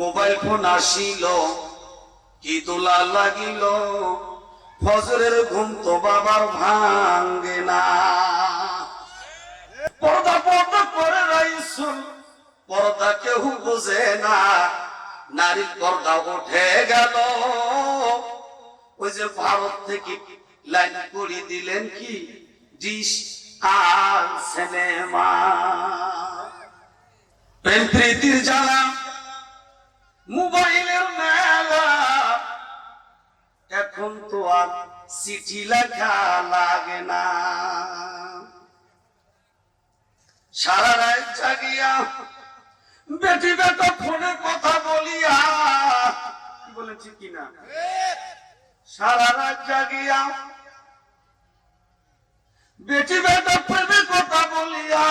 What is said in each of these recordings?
Mobile phone আসিল, কি দোলা লাগিল? ফজরের ঘুম তো বাবার ভাঙ্গে না। পর্দা পর্দা করে রাইসুল, পর্দা কেউ বুঝে না। নারীর পর্দা উঠে গেল। ওই যে ভারত থেকে লাইন করে দিলেন কি? ডিশ আর সিনেমা। প্রেম প্রীতির জ্বালা এখন তো আর চিঠি লেখা লাগে না। সারা রাত জাগিয়া বেটি বেটা ফোনে কথা বলিয়া, কি বলেছি কিনা সারা রাত জাগিয়া বেটি বেটা প্রেমে কথা বলিয়া,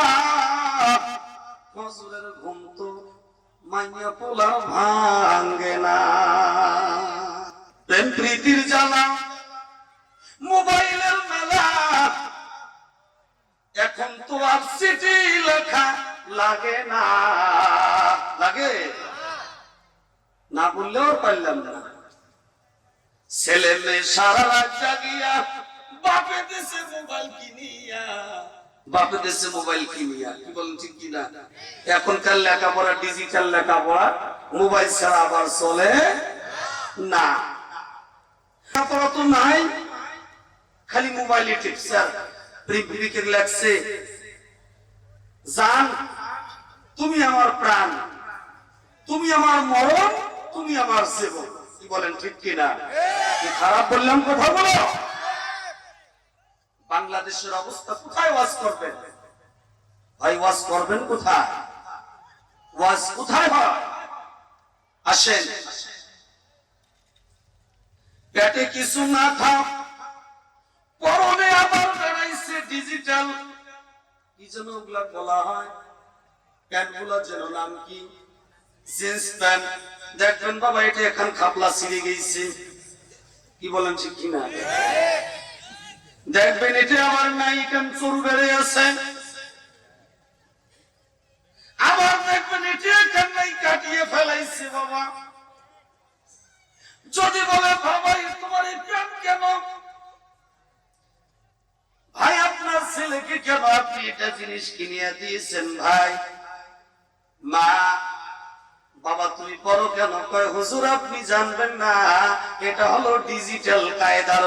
ফজরের ঘুম তো মাইয়া পোলা ভাঙ্গে না। প্রেম প্রীতির জ্বালা চিঠি লেখা লাগে না। লাগে? না বললেও পারলাম না। ছেলে মেয়ে সারা রাত জাগিয়া বাপে দেশে মোবাইল কিনিয়া। বাপে দেশে মোবাইল কিনিয়া। কি বলেন ঠিক এখনকার লেখাপড়া ডিজিটাল লেখাপড়া, মোবাইল ছাড়া আবার চলে না। লেখাপড়া তো নাই। খালি মোবাইলে টিপছে আর লাগছে জান, তুমি আমার প্রাণ, তুমি আমার মরণ, তুমি আমার জীবন। কি বলেন, ঠিক কিনা? খারাপ বললাম কথা বলো? বাংলাদেশের অবস্থা কোথায় ওয়াজ করবেন? ভাই, ওয়াজ করবেন কোথায়? ওয়াজ কোথায় হয়? আসেন। পেটে কিছু না থাক পরনে আবার বেড়াইছে ডিজিটাল কি যেন ওগুলা বলা হয়? যেন নাম কি? Jeans pant. দেখবেন বাবা, এটা এখন খাপলা ছিঁড়ে গেছে। কি বলেন ঠিক দেখবেন এটা আমার নাই কেন চোর বেড়ে আছে। আবার দেখবেন এটা নাই কাটিয়ে ফেলাইছে বাবা। যদি বলে কেন আপনি এটা জিনিস কিনিয়ে দিয়েছেন ভাই? মা, বাবা তুমি পড়ো কেন? কয়, হুজুর, আপনি জানবেন না, এটা হলো ডিজিটাল কায়দার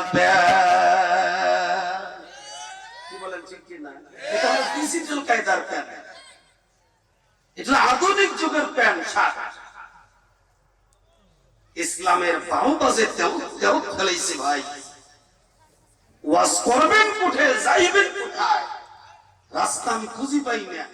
এটা আধুনিক যুগের ইসলামের বারো বাজে ফেলাইছে ভাই। ওয়াজ করবেন কোথায় যাইবেন কোথায়? রাস্তা আমি খুঁজি পাই না।